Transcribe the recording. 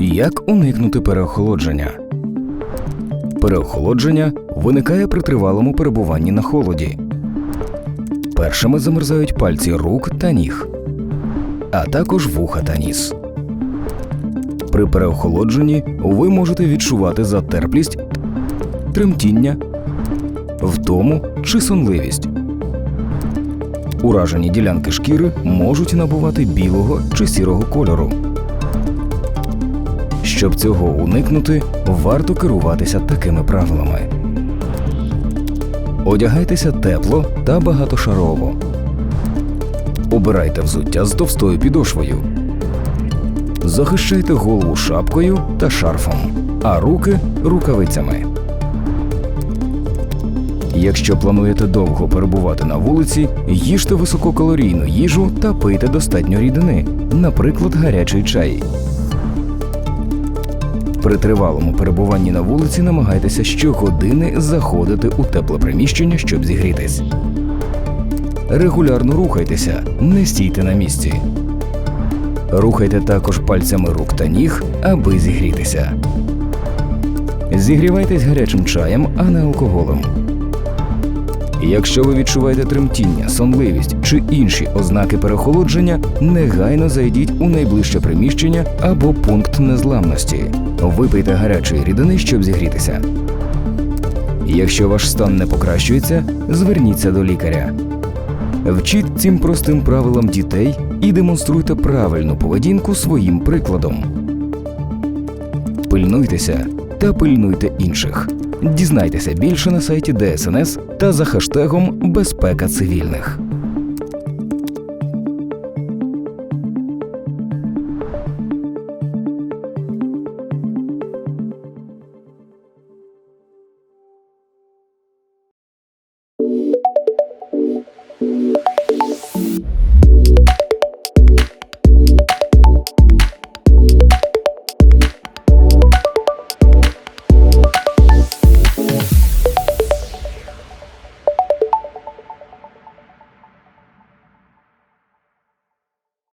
Як уникнути переохолодження? Переохолодження виникає при тривалому перебуванні на холоді. Першими замерзають пальці рук та ніг, а також вуха та ніс. При переохолодженні ви можете відчувати затерплість, тремтіння, втому чи сонливість. Уражені ділянки шкіри можуть набувати білого чи сірого кольору. Щоб цього уникнути, варто керуватися такими правилами. Одягайтеся тепло та багатошарово. Обирайте взуття з товстою підошвою. Захищайте голову шапкою та шарфом, а руки рукавицями. Якщо плануєте довго перебувати на вулиці, їжте висококалорійну їжу та пийте достатньо рідини, наприклад, гарячий чай. При тривалому перебуванні на вулиці намагайтеся щогодини заходити у тепле приміщення, щоб зігрітись. Регулярно рухайтеся, не стійте на місці. Рухайте також пальцями рук та ніг, аби зігрітися. Зігрівайтесь гарячим чаєм, а не алкоголем. Якщо ви відчуваєте тремтіння, сонливість чи інші ознаки переохолодження, негайно зайдіть у найближче приміщення або пункт незламності. Випийте гарячої рідини, щоб зігрітися. Якщо ваш стан не покращується, зверніться до лікаря. Вчіть цим простим правилам дітей і демонструйте правильну поведінку своїм прикладом. Пильнуйтеся та пильнуйте інших. Дізнайтеся більше на сайті ДСНС та за хештегом Безпека цивільних.